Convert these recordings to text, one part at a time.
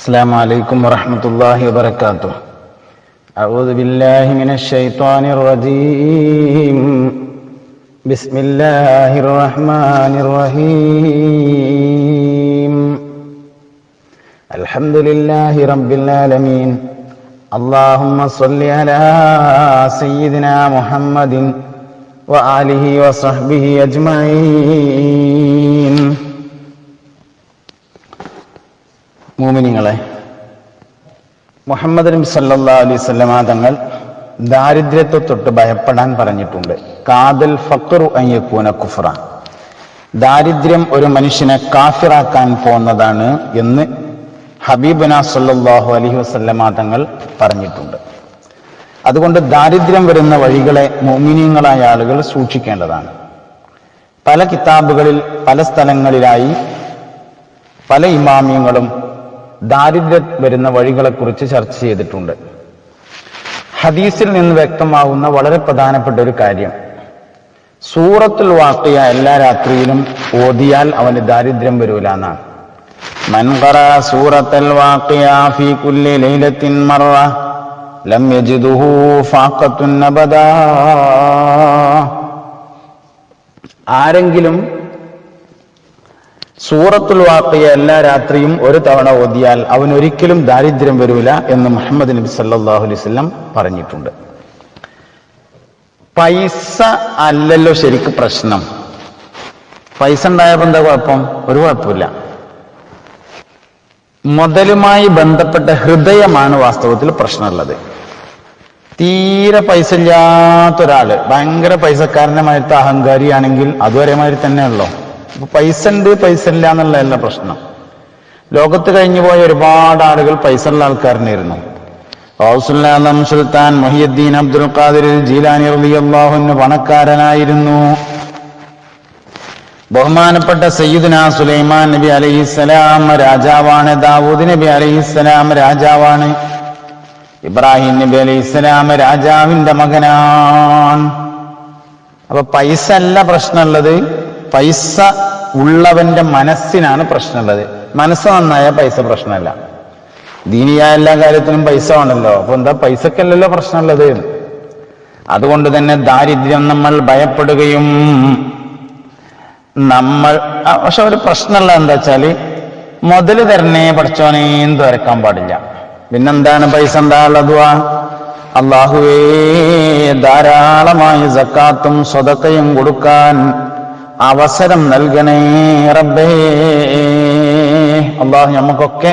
السلام عليكم ورحمة الله وبركاته أعوذ بالله من الشيطان الرجيم بسم الله الرحمن الرحيم الحمد لله رب العالمين اللهم صل على سيدنا محمد وآله وصحبه أجمعين മൂമിനിങ്ങളെ മുഹമ്മദ് സല്ലാ അലൈഹി സ്വലമ തങ്ങൾ ദാരിദ്ര്യത്തെ തൊട്ട് ഭയപ്പെടാൻ പറഞ്ഞിട്ടുണ്ട്. കാതൽ ഫക്രു അയ്യക്കൂന കുഫ്ര ദാരിദ്ര്യം ഒരു മനുഷ്യനെ കാഫിറാക്കാൻ പോകുന്നതാണ് എന്ന് ഹബീബുന സല്ലാഹു അലഹി വസ്ല്ലാ തങ്ങൾ പറഞ്ഞിട്ടുണ്ട്. അതുകൊണ്ട് ദാരിദ്ര്യം വരുന്ന വഴികളെ മോമിനിയങ്ങളായ ആളുകൾ സൂക്ഷിക്കേണ്ടതാണ്. പല കിതാബുകളിൽ പല സ്ഥലങ്ങളിലായി പല ഇമാമിയങ്ങളും ദാരിദ്ര്യം വരുന്ന വഴികളെക്കുറിച്ച് ചർച്ച ചെയ്തിട്ടുണ്ട്. ഹദീസിൽ നിന്ന് വ്യക്തമാകുന്ന വളരെ പ്രധാനപ്പെട്ട ഒരു കാര്യം. സൂറത്തുൽ വാക്കിയ എല്ലാ രാത്രിയിലും ഓതിയാൽ അവന് ദാരിദ്ര്യം വരൂല എന്നാണ്. സൂറത്തൽ വാക്കിയ ഫീ ലൈലത്തിൻ ലം അബദാ ആരെങ്കിലും സൂറത്തുൽ വാക്കിയ എല്ലാ രാത്രിയും ഒരു തവണ ഓതിയാൽ അവൻ ഒരിക്കലും ദാരിദ്ര്യം വരൂല എന്ന് മുഹമ്മദ് നബി സല്ലാഹു അലൈഹി പറഞ്ഞിട്ടുണ്ട്. പൈസ അല്ലല്ലോ ശരിക്ക് പ്രശ്നം. പൈസ ഉണ്ടായപ്പോ എന്താ കുഴപ്പം? ഒരു കുഴപ്പമില്ല. മുതലുമായി ബന്ധപ്പെട്ട ഹൃദയമാണ് വാസ്തവത്തിൽ പ്രശ്നമുള്ളത്. തീരെ പൈസ ഇല്ലാത്തൊരാൾ ഭയങ്കര പൈസക്കാരനെ മാറ്റ അഹങ്കാരിയാണെങ്കിൽ അതുവരെ മാതിരി തന്നെയുള്ളൂ അപ്പൊ പൈസ ഉണ്ട് പൈസ ഇല്ല എന്നുള്ളതല്ല പ്രശ്നം. ലോകത്ത് കഴിഞ്ഞു പോയ ഒരുപാട് ആളുകൾ പൈസ ഉള്ള ആൾക്കാരനായിരുന്നു. റൗസുല്ലാദം Sultan Mohiuddin Abdul Qadir Jilani റബിയാഹുന് പണക്കാരനായിരുന്നു. ബഹുമാനപ്പെട്ട സയ്യിദ്ന സുലൈമാൻ നബി അലൈഹിസ്സലാം രാജാവാണ് ദാവൂദ് നബി അലൈഹിസ്സലാം രാജാവാണ് ഇബ്രാഹിം നബി അലൈഹിസ്സലാം രാജാവിന്റെ മകനാണ്. അപ്പൊ പൈസ അല്ല പ്രശ്നമുള്ളത് പൈസ ഉള്ളവന്റെ മനസ്സിനാണ് പ്രശ്നമുള്ളത്. മനസ്സ് നന്നായ പൈസ പ്രശ്നമല്ല. ദീനിയായ എല്ലാ കാര്യത്തിനും പൈസ വേണമല്ലോ. അപ്പൊ എന്താ പൈസക്കല്ലല്ലോ പ്രശ്നമുള്ളത്? അതുകൊണ്ട് തന്നെ ദാരിദ്ര്യം നമ്മൾ ഭയപ്പെടുകയും നമ്മൾ പക്ഷെ ഒരു പ്രശ്നമുള്ള എന്താ വെച്ചാൽ മുതൽ തരണേ പഠിച്ചോനേന്ന് തുരക്കാൻ പാടില്ല. പിന്നെന്താണ് പൈസ എന്താ ഉള്ളതുവാ അള്ളാഹുവേ ധാരാളമായി സക്കാത്തും സ്വതക്കയും കൊടുക്കാൻ അവസരം നൽകണേ റബ്ബേ. അള്ളാഹു നമുക്കൊക്കെ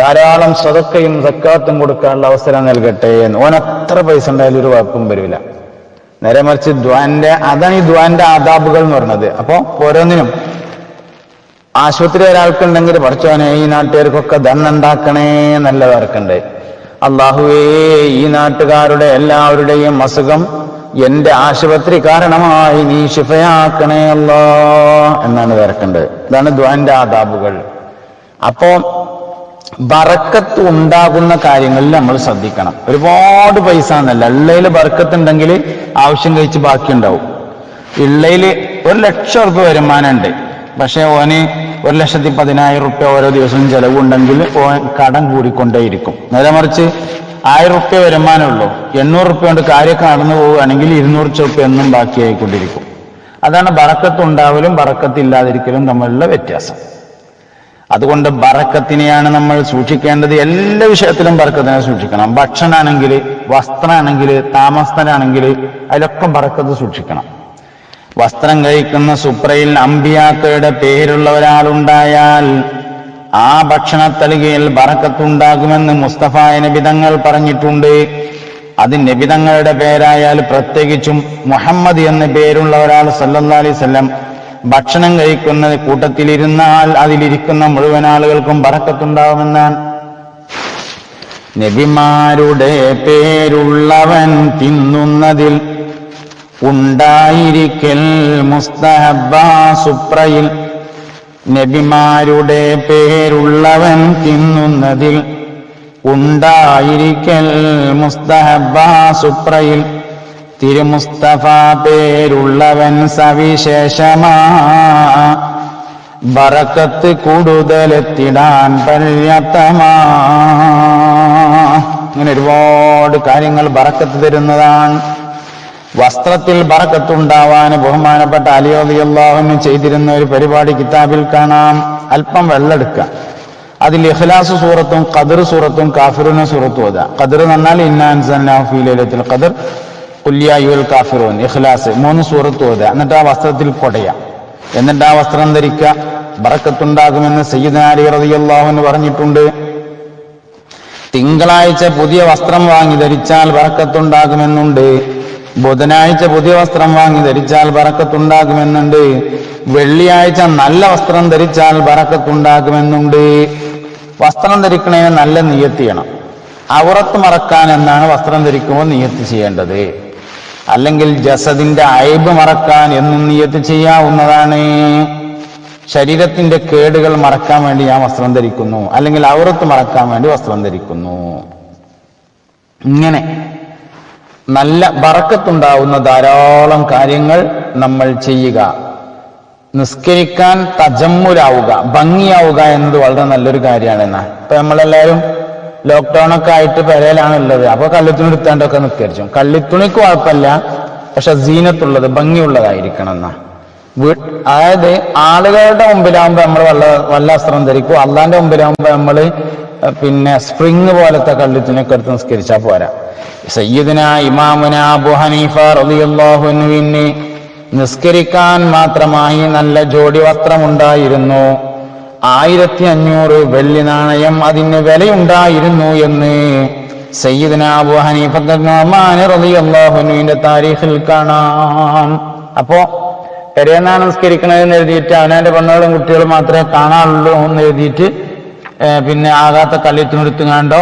ധാരാളം സ്വതക്കയും സക്കാത്തും കൊടുക്കാനുള്ള അവസരം നൽകട്ടെ എന്ന്. ഓൻ എത്ര പൈസ ഉണ്ടായാലും ഒരു കുഴപ്പം വരില്ല. നേരെ മറിച്ച് ദ്വാന്റെ അതാണ് ഈ ദ്വാന്റെ ആദാബുകൾ എന്ന് പറഞ്ഞത്. അപ്പോ ഓരോന്നിനും ആശുപത്രി ഒരാൾക്കുണ്ടെങ്കിൽ പഠിച്ചോനെ ഈ നാട്ടുകാർക്കൊക്കെ ദണ്ണുണ്ടാക്കണേ നല്ലവർക്കുണ്ട് അള്ളാഹുവേ ഈ നാട്ടുകാരുടെ എല്ലാവരുടെയും അസുഖം എന്റെ ആശുപത്രി കാരണമായി നീ ശിഫയാക്കണേ അല്ലോ എന്നാണ് വരക്കേണ്ടത്. ഇതാണ് ദ്വാന്റെ ആദാബുകൾ. അപ്പോ ബറക്കത്ത് ഉണ്ടാകുന്ന കാര്യങ്ങളിൽ നമ്മൾ ശ്രദ്ധിക്കണം. ഒരുപാട് പൈസ എന്നല്ല ഉള്ളയിൽ ബറക്കത്തുണ്ടെങ്കിൽ ആവശ്യം കഴിച്ച് ബാക്കി ഉണ്ടാവും ഉള്ളയിൽ ഒരു ലക്ഷം റുപ്യ വരുമാനമുണ്ട് പക്ഷെ ഓന് ഒരു ലക്ഷത്തി പതിനായിരം റുപ്യ ഓരോ ദിവസവും ചെലവുണ്ടെങ്കിൽ ഓൻ കടം കൂടിക്കൊണ്ടേയിരിക്കും. നേരെ മറിച്ച് ആയിരം റുപ്യ വരുമാനമുള്ളൂ. എണ്ണൂറ് റുപ്യ കൊണ്ട് കാര്യമൊക്കെ നടന്നു പോവുകയാണെങ്കിൽ ഇരുന്നൂറ് റുപ്യ എന്നും ബാക്കിയായിക്കൊണ്ടിരിക്കും. അതാണ് ബറക്കത്ത് ഉണ്ടാവലും ബറക്കത്ത് ഇല്ലാതിരിക്കലും തമ്മിലുള്ള വ്യത്യാസം. അതുകൊണ്ട് ബറക്കത്തിനെയാണ് നമ്മൾ സൂക്ഷിക്കേണ്ടത്. എല്ലാ വിഷയത്തിലും ബറക്കത്തിനെ സൂക്ഷിക്കണം. ഭക്ഷണമാണെങ്കിൽ വസ്ത്രമാണെങ്കിൽ താമസത്തിനാണെങ്കിൽ അതിലൊക്കെ ബറക്കത്ത് സൂക്ഷിക്കണം. വസ്ത്രം കഴിക്കുന്ന സുപ്രയിൽ അമ്പിയാക്കയുടെ പേരുള്ള ഒരാളുണ്ടായാൽ ആ ഭക്ഷണത്തലികയിൽ ബറക്കത്തുണ്ടാകുമെന്ന് മുസ്തഫ നബിതങ്ങൾ പറഞ്ഞിട്ടുണ്ട്. അത് നബിതങ്ങളുടെ പേരായാൽ പ്രത്യേകിച്ചും മുഹമ്മദ് എന്ന പേരുള്ള ഒരാൾ സല്ലല്ലാ അലൈഹി വസല്ലം ഭക്ഷണം കഴിക്കുന്ന കൂട്ടത്തിലിരുന്നാൽ അതിലിരിക്കുന്ന മുഴുവൻ ആളുകൾക്കും ബറക്കത്തുണ്ടാവുമെന്നാണ്. നബിമാരുടെ പേരുള്ളവൻ തിന്നുന്നതിൽ ഉണ്ടായിരിക്കൽ മുസ്തഹബ സുപ്രയിൽ നബിമാരുടെ പേരുള്ളവൻ തിന്നുന്നതിൽ ഉണ്ടായിരിക്കൽ മുസ്തഹബ സുപ്രയിൽ. തിരുമുസ്തഫ പേരുള്ളവൻ സവിശേഷമാ. ബറക്കത്ത് കൂടുതലെത്തിടാൻ പര്യാപ്തമാ. ഇങ്ങനെ ഒരുപാട് കാര്യങ്ങൾ ബറക്കത്ത് തരുന്നതാണ്. വസ്ത്രത്തിൽ ബറക്കത്തുണ്ടാവാൻ ബഹുമാനപ്പെട്ട അലിയോദിയല്ലാഹുവിന് ചെയ്തിരുന്ന ഒരു പരിപാടി കിതാബിൽ കാണാം. അല്പം വെള്ളെടുക്കുക അതിൽ ഇഖ്ലാസ് സൂറത്തും ഖദർ സൂറത്തും കാഫിറുന സൂറത്തും അതാ ഖദർ എന്ന് പറഞ്ഞാൽ ഇന്നാൻസൽ ഖദർ. കുല്യായുൽ കാഫിറൂൻ ഇഖ്ലാസ് മൂന്ന് സൂറത്തും അതാ എന്നിട്ട് ആ വസ്ത്രത്തിൽ കൊടയ എന്നിട്ട് ആ വസ്ത്രം ധരിക്കുക. ബറക്കത്തുണ്ടാകുമെന്ന് സയ്യിദ് അലി റളിയല്ലാഹു അൻഹു പറഞ്ഞിട്ടുണ്ട്. തിങ്കളാഴ്ച പുതിയ വസ്ത്രം വാങ്ങി ധരിച്ചാൽ ബറക്കത്തുണ്ടാകുമെന്നുണ്ട്. ബുധനാഴ്ച പുതിയ വസ്ത്രം വാങ്ങി ധരിച്ചാൽ ബറക്കത്തുണ്ടാകുമെന്നുണ്ട്. വെള്ളിയാഴ്ച നല്ല വസ്ത്രം ധരിച്ചാൽ ബറക്കത്തുണ്ടാകുമെന്നുണ്ട്. വസ്ത്രം ധരിക്കണേ നല്ല നിയത്ത് ചെയ്യണം. അവറത്ത് മറക്കാൻ എന്നാണ് വസ്ത്രം ധരിക്കുമ്പോൾ നിയത്തി ചെയ്യേണ്ടത്. അല്ലെങ്കിൽ ജസദിന്റെ അയബ് മറക്കാൻ എന്നും നിയത്തി ചെയ്യാവുന്നതാണ്. ശരീരത്തിന്റെ കേടുകൾ മറക്കാൻ വേണ്ടി ഞാൻ വസ്ത്രം ധരിക്കുന്നു. അല്ലെങ്കിൽ അവറത്ത് മറക്കാൻ വേണ്ടി വസ്ത്രം ധരിക്കുന്നു. ഇങ്ങനെ നല്ല വറക്കത്തുണ്ടാവുന്ന ധാരാളം കാര്യങ്ങൾ നമ്മൾ ചെയ്യുക. നിസ്കരിക്കാൻ തജമ്മുലാവുക ഭംഗിയാവുക എന്നത് വളരെ നല്ലൊരു കാര്യമാണ് എന്നാ. ഇപ്പൊ നമ്മളെല്ലാവരും ലോക്ക്ഡൌൺ ഒക്കെ ആയിട്ട് പെരയിലാണ് ഉള്ളത് അപ്പൊ കള്ളിത്തുണി എടുത്താണ്ടൊക്കെ നിസ്കരിച്ചു. കള്ളിത്തുണിക്ക് കുഴപ്പമില്ല പക്ഷെ സീനത്തുള്ളത് ഭംഗിയുള്ളതായിരിക്കണം എന്നാ. അതായത് ആളുകളുടെ മുമ്പിലാവുമ്പോ നമ്മൾ വല്ല വല്ല അസ്ത്രം ധരിക്കും. അള്ളാന്റെ മുമ്പിലാവുമ്പോ നമ്മൾ പിന്നെ സ്പ്രിങ് പോലത്തെ കള്ളിത്തിനൊക്കെ എടുത്ത് നിസ്കരിച്ചാൽ പോരാ. സയ്യിദിന ഇമാമുന അബു ഹനീഫ റളിയല്ലാഹുവിന് നിസ്കരിക്കാൻ മാത്രമായി നല്ല ജോഡി വസ്ത്രമുണ്ടായിരുന്നു. ആയിരത്തി അഞ്ഞൂറ് വെള്ളി നാണയം അതിന് വിലയുണ്ടായിരുന്നു എന്ന് സയ്യിദിന അബു ഹനീഫുവിന്റെ താരീഖിൽ കാണാം. അപ്പോ പെരേന്നാണ് നിസ്കരിക്കണതെന്ന് എഴുതിയിട്ട് അവനവന്റെ പെണ്ണുകളും കുട്ടികളും മാത്രമേ കാണാറുള്ളൂ എന്ന് എഴുതിയിട്ട് പിന്നെ ആകാത്ത കള്ളിത്തിനെടുത്തുകാണ്ടോ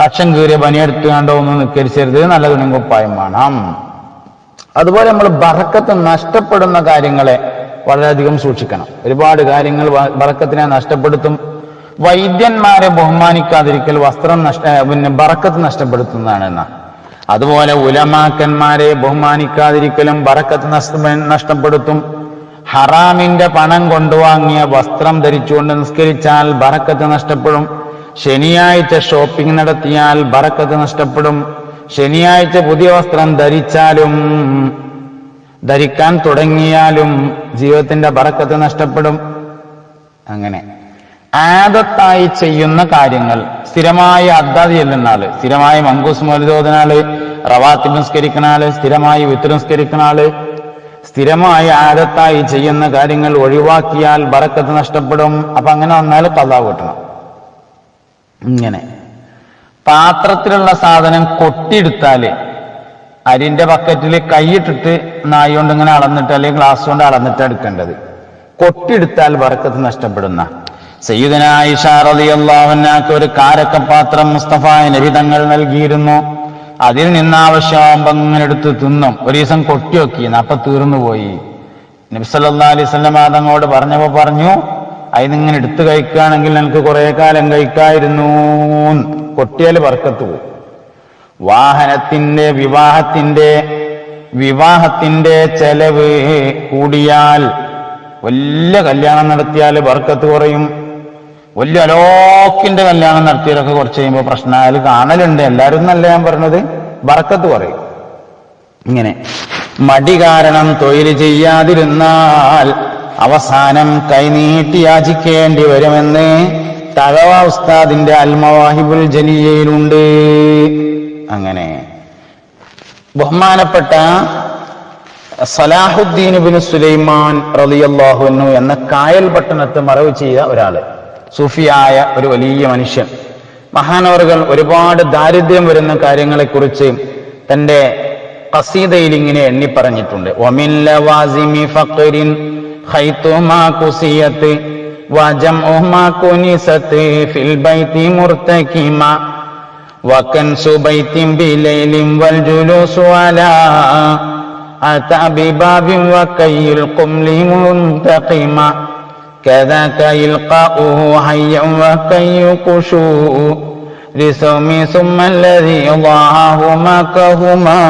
കക്ഷം കീറിയ പനിയെടുത്തുകാണ്ടോ ഒന്നും നിക്കരിച്ചരുത് നല്ല തുണിയും കുപ്പായം വേണം. അതുപോലെ നമ്മൾ ബറക്കത്ത് നഷ്ടപ്പെടുന്ന കാര്യങ്ങളെ വളരെയധികം സൂക്ഷിക്കണം. ഒരുപാട് കാര്യങ്ങൾ ബറക്കത്തിനെ നഷ്ടപ്പെടുത്തും. വൈദ്യന്മാരെ ബഹുമാനിക്കാതിരിക്കൽ വസ്ത്രം നഷ്ട പിന്നെ ബറക്കത്ത് നഷ്ടപ്പെടുത്തുന്നതാണ് എന്നാ. അതുപോലെ ഉലമാക്കന്മാരെ ബഹുമാനിക്കാതിരിക്കലും ബറക്കത്ത് നഷ്ട നഷ്ടപ്പെടുത്തും. ഹറാമിന്റെ പണം കൊണ്ടുവാങ്ങിയ വസ്ത്രം ധരിച്ചുകൊണ്ട് നിസ്കരിച്ചാൽ ബറക്കത്ത് നഷ്ടപ്പെടും. ശനിയാഴ്ച ഷോപ്പിംഗ് നടത്തിയാൽ ബറക്കത്ത് നഷ്ടപ്പെടും. ശനിയാഴ്ച പുതിയ വസ്ത്രം ധരിച്ചാലും ധരിക്കാൻ തുടങ്ങിയാലും ജീവിതത്തിന്റെ ബറക്കത്ത് നഷ്ടപ്പെടും. അങ്ങനെ. ആദത്തായി ചെയ്യുന്ന കാര്യങ്ങൾ. സ്ഥിരമായി അദ്ദാതി ചെല്ലുന്ന സ്ഥിരമായി മങ്കൂസ് മൊലിതോതുന്ന ആൾ റവാത്തി നിസ്കരിക്കുന്ന ആൾ സ്ഥിരമായി വിത്ത് നിസ്കരിക്കുന്ന ആൾ സ്ഥിരമായി ആദത്തായി ചെയ്യുന്ന കാര്യങ്ങൾ ഒഴിവാക്കിയാൽ ബറക്കത്ത് നഷ്ടപ്പെടും. അപ്പൊ അങ്ങനെ വന്നാൽ കഥാ കിട്ടണം. ഇങ്ങനെ. പാത്രത്തിലുള്ള സാധനം കൊട്ടിയെടുത്താൽ അരിന്റെ ബക്കറ്റിൽ കൈയിട്ടിട്ട് നായി കൊണ്ട് ഇങ്ങനെ അളന്നിട്ട് അല്ലെങ്കിൽ ഗ്ലാസ് കൊണ്ട് അളന്നിട്ട് എടുക്കേണ്ടത്. കൊട്ടിയെടുത്താൽ ബറക്കത്ത് നഷ്ടപ്പെടുന്ന. സയ്യിദന റളിയല്ലാഹു റളിയല്ലാഹുവിനാക്ക് ഒരു കാരക്ക പാത്രം മുസ്തഫ നബി തങ്ങൾ നൽകിയിരുന്നു. അതിൽ നിന്നാവശ്യം ഇങ്ങനെ എടുത്ത് തിന്നും. ഒരു ദിവസം കൊട്ടി നോക്കി അപ്പൊ തീർന്നു പോയി നബി സല്ലല്ലാഹു അലൈഹി വസല്ലം അതങ്ങോട് പറഞ്ഞപ്പോ പറഞ്ഞു അതിനിങ്ങനെ എടുത്ത് കഴിക്കുകയാണെങ്കിൽ എനിക്ക് കുറെ കാലം കഴിക്കായിരുന്നു. കൊട്ടിയാൽ ബർക്കത്ത് പോകും വാഹനത്തിന്റെ വിവാഹത്തിന്റെ വിവാഹത്തിന്റെ ചെലവ് കൂടിയാൽ വലിയ കല്യാണം നടത്തിയാൽ ബർക്കത്ത് കുറയും. വലിയ അലോക്കിന്റെ കല്യാണം നടത്തിയതൊക്കെ കുറച്ച് കഴിയുമ്പോൾ പ്രശ്നമായാലും കാണലുണ്ട്. എല്ലാവരും എന്നല്ല ഞാൻ പറഞ്ഞത്? ബർക്കത്ത് പറയും. ഇങ്ങനെ മടി കാരണം തൊഴിൽ ചെയ്യാതിരുന്നാൽ അവസാനം കൈനീട്ടി യാചിക്കേണ്ടി വരുമെന്ന് തകവ ഉസ്താദിന്റെ അൽമവാഹിബുൽ ജലിയയിലുണ്ട് അങ്ങനെ ബഹുമാനപ്പെട്ട സലാഹുദ്ദീൻ ബിൻ സുലൈമാൻ റലിയല്ലാഹുനു എന്ന കായൽ പട്ടണത്ത് മറവ് ചെയ്ത ഒരാൾ സൂഫിയായ ഒരു വലിയ മനുഷ്യൻ. മഹാനവറുകൾ ഒരുപാട് ദാരിദ്ര്യം വരുന്ന കാര്യങ്ങളെക്കുറിച്ച് തന്റെ കസീതയിൽ ഇങ്ങനെ എണ്ണി പറഞ്ഞിട്ടുണ്ട്. كذاك إلقاؤه حيا وكي كشو لسوم ثم الذي ضاعه مكهما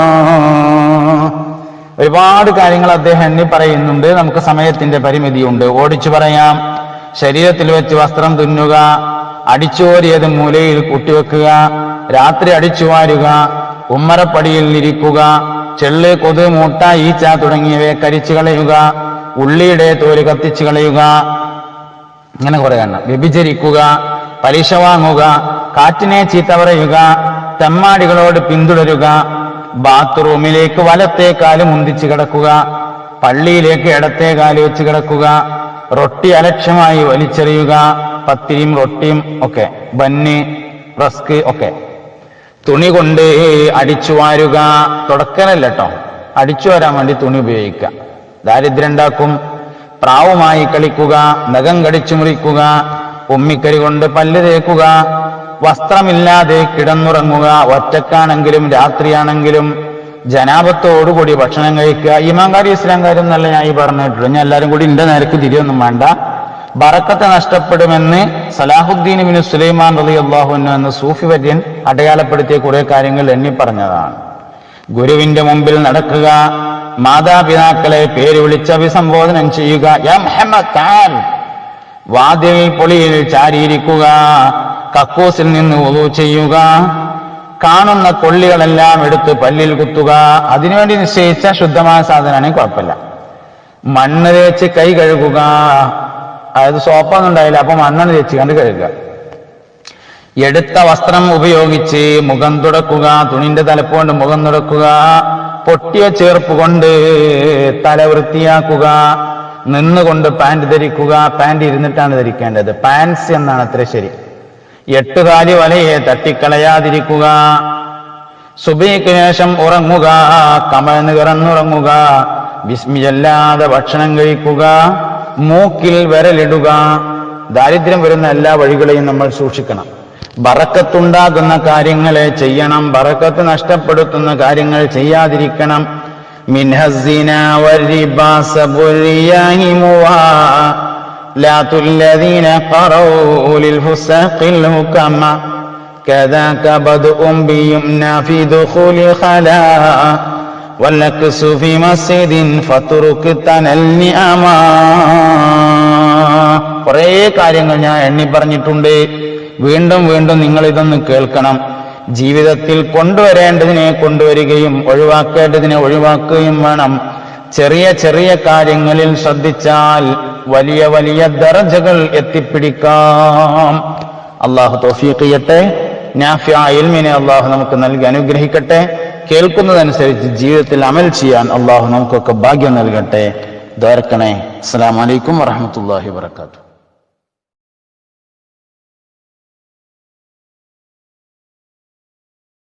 ഒരുപാട് കാര്യങ്ങൾ അദ്ദേഹം എണ്ണി പറയുന്നുണ്ട് നമുക്ക് സമയത്തിന്റെ പരിമിതിയുണ്ട് ഓടിച്ചു പറയാം ശരീരത്തിൽ വെച്ച് വസ്ത്രം തുന്നുക അടിച്ചുപോരിയത് മൂലയിൽ കൂട്ടിവെക്കുക രാത്രി അടിച്ചു വാരുക ഉമ്മറപ്പടിയിൽ ഇരിക്കുക ചെള്ള് കൊതു മൂട്ട ഈച്ച തുടങ്ങിയവയെ കരിച്ചു കളയുക ഉള്ളിയുടെ തോല് കത്തിച്ചു കളയുക ഇങ്ങനെ കുറെ എണ്ണം. വ്യഭിചരിക്കുക പലിശ വാങ്ങുക കാറ്റിനെ ചീത്ത പറയുക തെമ്മാടികളോട് പിന്തുടരുക ബാത്റൂമിലേക്ക് വലത്തെ കാൽ മുന്തിച്ച് കിടക്കുക പള്ളിയിലേക്ക് ഇടത്തെ കാൽ വെച്ച് കിടക്കുക റൊട്ടി അലക്ഷ്യമായി വലിച്ചെറിയുക പത്തിരിയും റൊട്ടിയും ഒക്കെ ബന്ന് റസ്ക് ഒക്കെ. തുണി കൊണ്ട് അടിച്ചു വാരുക തുടക്കനല്ലോ അടിച്ചു വരാൻ വേണ്ടി തുണി ഉപയോഗിക്കുക. ദാരിദ്ര്യം ഉണ്ടാക്കും പ്രാവുമായി കളിക്കുക നഖം കടിച്ചു മുറിക്കുക ഉമ്മിക്കരി കൊണ്ട് പല്ല് തേക്കുക വസ്ത്രമില്ലാതെ കിടന്നുറങ്ങുക ഒറ്റക്കാണെങ്കിലും രാത്രിയാണെങ്കിലും ജനാപത്തോടുകൂടി ഭക്ഷണം കഴിക്കുക. ഇമാങ്കാരി ഇസ്ലാംകാരി എന്നല്ല ഞാൻ ഈ പറഞ്ഞിട്ടുള്ളൂ ഞാൻ എല്ലാവരും കൂടി ഇന്റെ നേരക്ക് തിരിയൊന്നും വേണ്ട. ബറക്കത്തെ നഷ്ടപ്പെടുമെന്ന് സലാഹുദ്ദീൻ ബിൻ സുലൈമാൻ റലി അള്ളാഹു എന്ന സൂഫി വര്യൻ അടയാളപ്പെടുത്തിയ കുറെ കാര്യങ്ങൾ എണ്ണി പറഞ്ഞതാണ്. ഗുരുവിന്റെ മുമ്പിൽ നടക്കുക മാതാപിതാക്കളെ പേര് വിളിച്ച് അഭിസംബോധനം ചെയ്യുക. യാ മുഹമ്മദ് വാതിൽ പൊളിയിൽ ചാരിയിരിക്കുക. കക്കൂസിൽ നിന്ന് ഒതു ചെയ്യുക. കാണുന്ന കൊള്ളികളെല്ലാം എടുത്ത് പല്ലിൽ കുത്തുക. അതിനുവേണ്ടി നിശ്ചയിച്ച ശുദ്ധമായ സാധനമാണെങ്കിൽ കുഴപ്പമില്ല. മണ്ണ് തേച്ച് കൈ കഴുകുക. അതായത് സോപ്പൊന്നും ഉണ്ടായില്ല അപ്പൊ മണ്ണെണ്ണ തേച്ച് കണ്ട് കഴുകുക. എടുത്ത വസ്ത്രം ഉപയോഗിച്ച് മുഖം തുടക്കുക. തുണിന്റെ തലപ്പുകൊണ്ട് മുഖം തുടക്കുക. പൊട്ടിയ ചേർപ്പ് കൊണ്ട് തല വൃത്തിയാക്കുക നിന്നുകൊണ്ട് പാന്റ് ധരിക്കുക പാന്റ് ഇരുന്നിട്ടാണ് ധരിക്കേണ്ടത്. പാൻസ് എന്നാണ് അത്ര ശരി. എട്ടുകാലി വലയെ തട്ടിക്കളയാതിരിക്കുക സുബൈക്ക് ശേഷം ഉറങ്ങുക കമഴ്ന്ന് കിറന്നുറങ്ങുക വിസ്മിയല്ലാതെ ഭക്ഷണം കഴിക്കുക മൂക്കിൽ വിരലിടുക. ദാരിദ്ര്യം വരുന്ന എല്ലാ വഴികളെയും നമ്മൾ സൂക്ഷിക്കണം. ബറക്കത്തുണ്ടാകുന്ന കാര്യങ്ങളെ ചെയ്യണം ബറക്കത്ത് നഷ്ടപ്പെടുത്തുന്ന കാര്യങ്ങൾ ചെയ്യാതിരിക്കണം മിൻഹസിന والرباس بالرياح موالات الذين قروا للفساق الهكما كذاك بدء بيمنى في دخول خلاء واللكس في مسجد فترك النعما കുറേ കാര്യങ്ങൾ ഞാൻ എണ്ണി പറഞ്ഞിട്ടുണ്ട് വീണ്ടും വീണ്ടും നിങ്ങൾ ഇതൊന്ന് കേൾക്കണം. ജീവിതത്തിൽ കൊണ്ടുവരേണ്ടതിനെ കൊണ്ടുവരികയും ഒഴിവാക്കേണ്ടതിനെ ഒഴിവാക്കുകയും വേണം. ചെറിയ ചെറിയ കാര്യങ്ങളിൽ ശ്രദ്ധിച്ചാൽ വലിയ വലിയ ദറജകൾ എത്തിപ്പിടിക്കാം. അള്ളാഹു തോഫീഖ് ചെയ്യട്ടെ നാഫിയ ഇൽമിനെ അള്ളാഹു നമുക്ക് നൽകി അനുഗ്രഹിക്കട്ടെ. കേൾക്കുന്നതനുസരിച്ച് ജീവിതത്തിൽ അമൽ ചെയ്യാൻ അള്ളാഹു നമുക്കൊക്കെ ഭാഗ്യം നൽകട്ടെ. ദ്വാരക്കണേ അസ്സാം വലൈക്കും വറഹമത്തല്ലാഹി വാത്തു